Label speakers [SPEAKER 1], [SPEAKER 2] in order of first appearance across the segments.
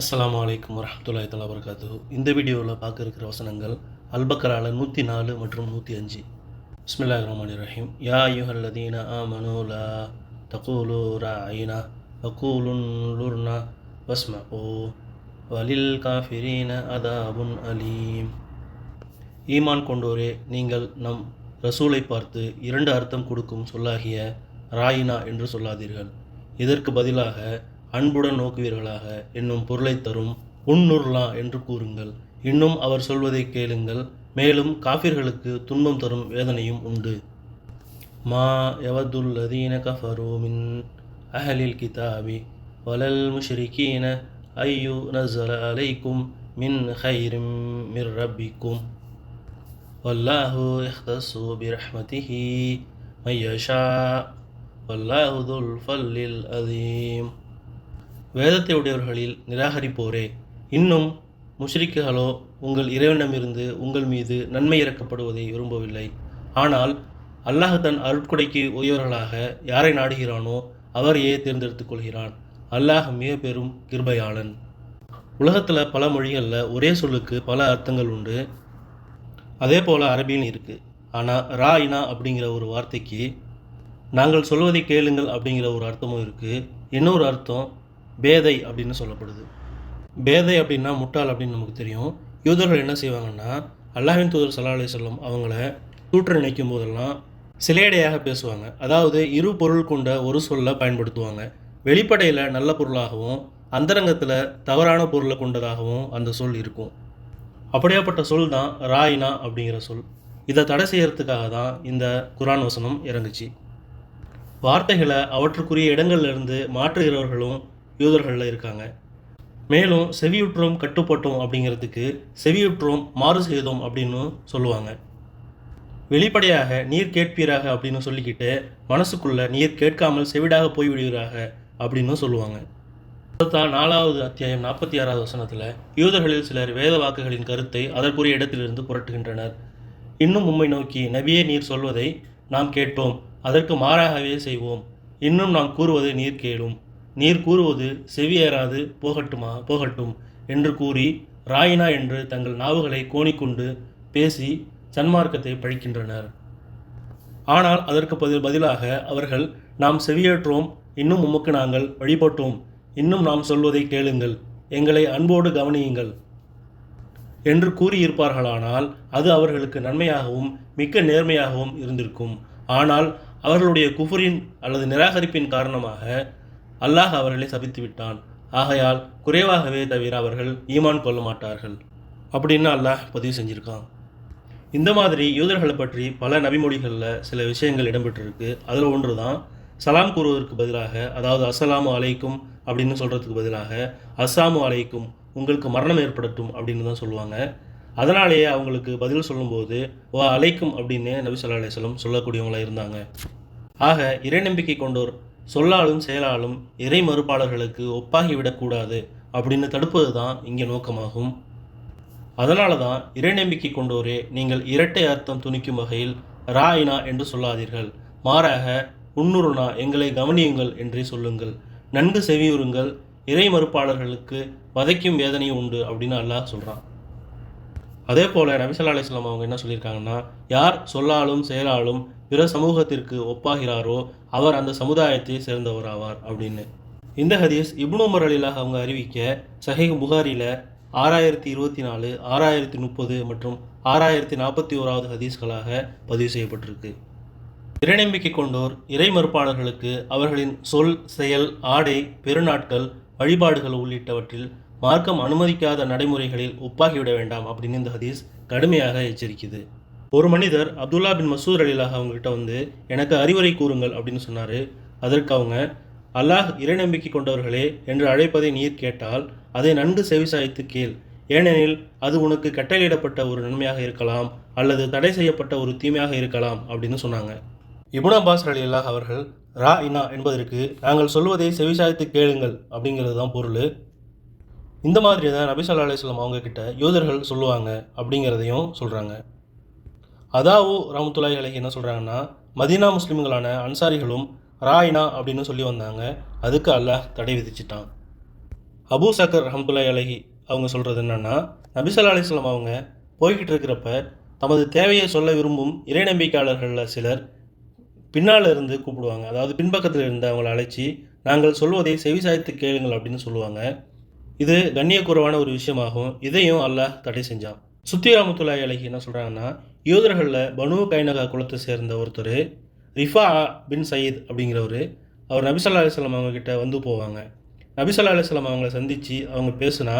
[SPEAKER 1] அஸ்லாம் அலைக்கும் வரஹ்மத்துல்லாஹி தலா வரகாத்து இந்த வீடியோவில் பார்க்க இருக்கிற வசனங்கள் அல்பக்கரால நூற்றி நாலு மற்றும் நூற்றி அஞ்சு. பிஸ்மில்லாஹ் ரஹ்மான் ரஹீம். யா யுஹல்லதீன ஆ மனோலா தகூலு ராயினா வகூலுன்லுர்னா வஸ்ம ஓ வலில் காஃபிரீன அதாபுன் அலீம். ஈமான் கொண்டோரே நீங்கள் நம் ரசூலை பார்த்து இரண்டு அர்த்தம் கொடுக்கும் சொல்லாகிய ராயினா என்று சொல்லாதீர்கள். இதற்கு பதிலாக அன்புடன் நோக்குவீர்களாக என்னும் பொருளை தரும் உன்னுர்லா என்று கூறுங்கள். இன்னும் அவர் சொல்வதை கேளுங்கள். மேலும் காஃபிர்களுக்கு துன்பம் தரும் வேதனையும் உண்டு. மா யவதுல்லதீன கஃபரோ மின் அஹலில் கிதாபி வலல் முஷ்ரிகீன ஐயு நசர அலைக்கும் மின் ஹைரிம் மிர் ரப்பிக்கும். வல்லாஹு இஹ்தசு பிரஹ்மதிஹி மையஷா. வல்லாஹுதுல் ஃபல்லில் அதீம் வேதத்தை உடையவர்களில் நிராகரிப்போரே. இன்னும் முஷ்ரிக்குகளோ உங்கள் இறைவனிடமிருந்து உங்கள் மீது நன்மை இறக்கப்படுவதை விரும்பவில்லை. ஆனால் அல்லாஹ் தன் அருட்கொடைக்கு உயர்வர்களாக யாரை நாடுகிறானோ அவரையே தேர்ந்தெடுத்துக் கொள்கிறான். அல்லாஹ் மிக பெரும் கிருபையாளன். உலகத்தில் பல மொழிகளில் ஒரே சொல்லுக்கு பல அர்த்தங்கள் உண்டு. அதே போல் அரபியும் இருக்குது ஆனால் ரா இனா அப்படிங்கிற ஒரு வார்த்தைக்கு நாங்கள் சொல்வதை கேளுங்கள் அப்படிங்கிற ஒரு அர்த்தமும் இருக்குது இன்னொரு அர்த்தம் பேதை அப்படின்னு சொல்லப்படுது. பேதை அப்படின்னா முட்டாள் அப்படின்னு நமக்கு தெரியும். யூதர்கள் என்ன செய்வாங்கன்னா அல்லாஹின் தூதர் சல்லா அலி சொல்லம் அவங்கள தூற்று நினைக்கும் போதெல்லாம் சிலையடையாக பேசுவாங்க. அதாவது இரு பொருள் கொண்ட ஒரு சொல்லை பயன்படுத்துவாங்க. வெளிப்படையில் நல்ல பொருளாகவும் அந்தரங்கத்தில் தவறான பொருளை கொண்டதாகவும் அந்த சொல் இருக்கும். அப்படியாப்பட்ட சொல் தான் ராயினா அப்படிங்கிற சொல். இதை தடை செய்கிறதுக்காக தான் இந்த குரான் வசனம் இறங்குச்சு. வார்த்தைகளை அவற்றுக்குரிய இடங்கள்ல இருந்து மாற்றுகிறவர்களும் யூதர்களில் இருக்காங்க. மேலும் செவியுற்றோம் கட்டுப்பட்டோம் அப்படிங்கிறதுக்கு செவியுற்றோம் மாறு செய்தோம் அப்படின்னு சொல்லுவாங்க. வெளிப்படையாக நீர் கேட்பீராக அப்படின்னு சொல்லிக்கிட்டு மனசுக்குள்ள நீர் கேட்காமல் செவிடாக போய்விடுகிறாக அப்படின்னு சொல்லுவாங்க. நாலாவது அத்தியாயம் நாற்பத்தி ஆறாவது வசனத்தில் யூதர்களில் சிலர் வேத வாக்குகளின் கருத்தை அதற்குரிய இடத்திலிருந்து புரட்டுகின்றனர். இன்னும் உம்மை நோக்கி நபியே நீர் சொல்வதை நாம் கேட்டோம். அதற்கு மாறாகவே செய்வோம். இன்னும் நாம் கூறுவதை நீர் கேளும். நீர் கூறுவது செவியேறாது போகட்டுமா? போகட்டும் என்று கூறி ராயினா என்று தங்கள் நாவுகளை கோணிக்கொண்டு பேசி சன்மார்க்கத்தை பழிக்கின்றனர். ஆனால் அதற்கு பதில் பதிலாக அவர்கள் நாம் செவியேற்றோம் இன்னும் உமக்கு நாங்கள் வழிபட்டோம் இன்னும் நாம் சொல்வதை கேளுங்கள் எங்களை அன்போடு கவனியுங்கள் என்று கூறியிருப்பார்களானால் அது அவர்களுக்கு நன்மையாகவும் மிக்க நேர்மையாகவும் இருந்திருக்கும். ஆனால் அவர்களுடைய குஃபரின் அல்லது நிராகரிப்பின் காரணமாக அல்லாஹ் அவர்களை சபித்து விட்டான். ஆகையால் குறைவாகவே தவிர அவர்கள் ஈமான் கொள்ள மாட்டார்கள். அப்படின்னு அல்லாஹ் பதிவு செஞ்சுருக்கான். இந்த மாதிரி யூதர்களை பற்றி பல நபிமொழிகளில் சில விஷயங்கள் இடம்பெற்றிருக்கு. அதில் ஒன்று தான் சலாம் கூறுவதற்கு பதிலாக அதாவது அஸ்ஸலாமு அலைக்கும் அப்படின்னு சொல்கிறதுக்கு பதிலாக அஸ்ஸாமு அலைக்கும் உங்களுக்கு மரணம் ஏற்படட்டும் அப்படின்னு தான் சொல்லுவாங்க. அதனாலேயே அவங்களுக்கு பதில் சொல்லும்போது வா அலைக்கும் அப்படின்னு நபி சொல்லா அலையம் சொல்லக்கூடியவங்களாக இருந்தாங்க. ஆக இறை நம்பிக்கை கொண்டோர் சொல்லாலும் செயலாலும் இறை மறுப்பாளர்களுக்கு ஒப்பாகிவிடக்கூடாது அப்படின்னு தடுப்பது தான் இங்கே நோக்கமாகும். அதனால தான் இறை நம்பிக்கை கொண்டோரே நீங்கள் இரட்டை அர்த்தம் துணிக்கும் வகையில் ராயினா என்று சொல்லாதீர்கள். மாறாக உன்னுருனா எங்களை கவனியுங்கள் என்றே சொல்லுங்கள். நன்கு செவியுறுங்கள் இறை மறுப்பாளர்களுக்கு வதைக்கும் வேதனையும் உண்டு அப்படின்னு அல்லாஹ் சொல்கிறான் அதே போல் நபிசல்லா அலிஸ்லாம் அவங்க என்ன சொல்லியிருக்காங்கன்னா யார் சொல்லாலும் செயலாலும் பிற சமூகத்திற்கு ஒப்பாகிறாரோ அவர் அந்த சமுதாயத்தை சேர்ந்தவராவார் அப்படின்னு. இந்த ஹதீஸ் இப்னு உமர் அலிலாக அவங்க அறிவிக்க சஹீஹ் புகாரியில் ஆறாயிரத்தி இருபத்தி நாலு ஆறாயிரத்தி முப்பது மற்றும் ஆறாயிரத்தி நாற்பத்தி ஓராவது ஹதீஸ்களாக பதிவு செய்யப்பட்டிருக்கு. இறைநம்பிக்கை கொண்டோர் இறை மறுப்பாளர்களுக்கு அவர்களின் சொல் செயல் ஆடை பெருநாட்கள் வழிபாடுகள் உள்ளிட்டவற்றில் மார்க்கம் அனுமதிக்காத நடைமுறைகளில் ஒப்பாகிவிட வேண்டாம் அப்படின்னு இந்த ஹதீஸ் கடுமையாக எச்சரிக்குது. ஒரு மனிதர் அப்துல்லா பின் மசூர் அலிலாக அவங்ககிட்ட வந்து எனக்கு அறிவுரை கூறுங்கள் அப்படின்னு சொன்னார். அதற்கு அவங்க அல்லாஹ் இறைநம்பிக்கை கொண்டவர்களே என்று அழைப்பதை நீர் கேட்டால் அதை நன்கு செவிசாய்த்து கேள். ஏனெனில் அது உனக்கு கட்டளையிடப்பட்ட ஒரு நன்மையாக இருக்கலாம் அல்லது தடை செய்யப்பட்ட ஒரு தீமையாக இருக்கலாம் அப்படின்னு சொன்னாங்க. இபுன் அப்பாஸ் அலி அல்லாஹ் அவர்கள் ரா இனா என்பதற்கு நாங்கள் சொல்வதை செவிசாய்த்து கேளுங்கள் அப்படிங்கிறது தான் பொருள். இந்த மாதிரி தான் நபி சொல்லா அலுவலம் அவங்க கிட்ட யூதர்கள் சொல்லுவாங்க அப்படிங்கிறதையும் சொல்கிறாங்க அதாவு ரஹமத்துல்லாஹி அலைஹி என்ன சொல்கிறாங்கன்னா மதீனா முஸ்லீம்களான அன்சாரிகளும் ராயினா அப்படின்னு சொல்லி வந்தாங்க. அதுக்கு அல்லாஹ் தடை விதிச்சிட்டான். அபூ சக்கர் ரஹமத்துல்லாய் அலஹி அவங்க சொல்கிறது என்னென்னா நபிசல்லா அலிஸ்லாம் அவங்க போய்கிட்டு இருக்கிறப்ப தமது தேவையை சொல்ல விரும்பும் இறைநம்பிக்கையாளர்களில் சிலர் பின்னால் இருந்து கூப்பிடுவாங்க. அதாவது பின்பக்கத்தில் இருந்து அவங்களை அழைச்சி நாங்கள் சொல்வதை செவிசாய்த்து கேளுங்கள் அப்படின்னு சொல்லுவாங்க. இது கண்ணியக்குறைவான ஒரு விஷயமாகும். இதையும் அல்லாஹ் தடை செஞ்சான். சுத்தி ராமத்துல்லாய் அழகி என்ன சொல்கிறாங்கன்னா யூதர்களில் பனு கைனகா குலத்தை சேர்ந்த ஒருத்தர் ரிஃபா பின் சயீத் அப்படிங்கிறவர் அவர் நபிசல்லா அலிஸ்லாம் அவங்க கிட்ட வந்து போவாங்க. நபிசல்லா அலிஸ்லாம் அவங்கள சந்தித்து அவங்க பேசுனா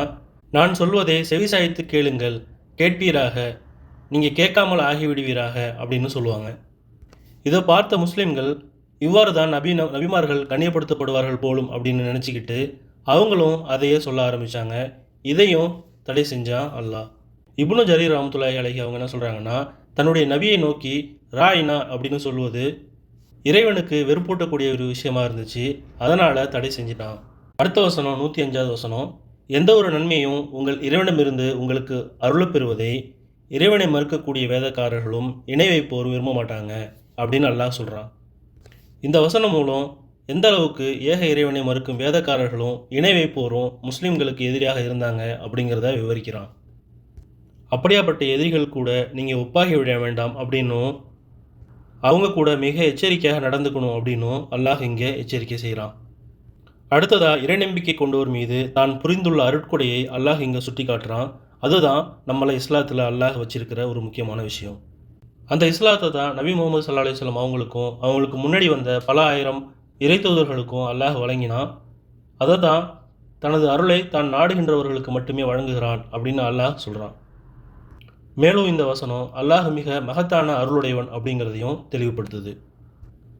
[SPEAKER 1] நான் சொல்வதை செவிசாய்த்து கேளுங்கள் கேட்பீராக நீங்கள் கேட்காமல் ஆகிவிடுவீராக அப்படின்னு சொல்லுவாங்க. இதை பார்த்த முஸ்லீம்கள் இவ்வாறு தான் நபி நபிமார்கள் கண்ணியப்படுத்தப்படுவார்கள் போலும் அப்படின்னு நினச்சிக்கிட்டு அவங்களும் அதையே சொல்ல ஆரம்பித்தாங்க இதையும் தடை செஞ்சான் அல்லாஹ். இப்னு ஜரீர் ராமத்துல்லாஹி அழகி அவங்க என்ன சொல்கிறாங்கன்னா தன்னுடைய நபியை நோக்கி ராயினா அப்படின்னு சொல்லுவது இறைவனுக்கு வெறுப்பூட்டக்கூடிய ஒரு விஷயமா இருந்துச்சு. அதனால் தடை செஞ்சிட்டான். அடுத்த வசனம் நூற்றி அஞ்சாவது வசனம். எந்த ஒரு நன்மையும் உங்கள் இறைவனமிருந்து உங்களுக்கு அருளப்பெறுவதை இறைவனை மறுக்கக்கூடிய வேதக்காரர்களும் இணை வைப்போர் விரும்ப மாட்டாங்க அப்படின்னு அல்லாஹ் சொல்கிறான் இந்த வசனம் மூலம் எந்த அளவுக்கு ஏக இறைவனை மறுக்கும் வேதக்காரர்களும் இணை வைப்போரும் முஸ்லீம்களுக்கு எதிரியாக இருந்தாங்க அப்படிங்கிறத விவரிக்கிறான். அப்படியாப்பட்ட எதிரிகள் கூட நீங்கள் ஒப்பாகி விட வேண்டாம் அப்படின்னும் அவங்க கூட மிக எச்சரிக்கையாக நடந்துக்கணும் அப்படின்னும் அல்லாஹ் இங்கே எச்சரிக்கை செய்கிறான். அடுத்ததாக இறைநம்பிக்கை கொண்டோர் மீது தான் புரிந்துள்ள அருட்கொடையை அல்லாஹ் இங்கே சுட்டி காட்டுறான் அதுதான் நம்மளை இஸ்லாத்தில் அல்லாஹ் வச்சிருக்கிற ஒரு முக்கியமான விஷயம். அந்த இஸ்லாத்தை தான் நபி முகமது சல்லா அலிஸ்லாம் அவங்களுக்கும் அவங்களுக்கு முன்னாடி வந்த பல ஆயிரம் இறைத்தூதர்களுக்கும் அல்லாஹ் வழங்கினான். அதை தான் தனது அருளை தான் நாடுகின்றவர்களுக்கு மட்டுமே வழங்குகிறான் அப்படின்னு அல்லாஹ் சொல்கிறான் மேலும் இந்த வசனம் அல்லாஹ் மிக மகத்தான அருளுடையவன் அப்படிங்கிறதையும் தெளிவுபடுத்துது.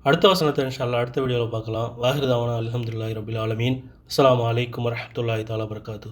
[SPEAKER 1] அடுத்த வசனத்தை இன்ஷால்லா அடுத்த வீடியோவில் பார்க்கலாம். வாஹிர்தாவான அலமதுல்லாஹி ரபில் ஆலமீன். அஸ்லாம் வலைக்கம் வரமத்துல்லாஹி தாலா வரகாத்து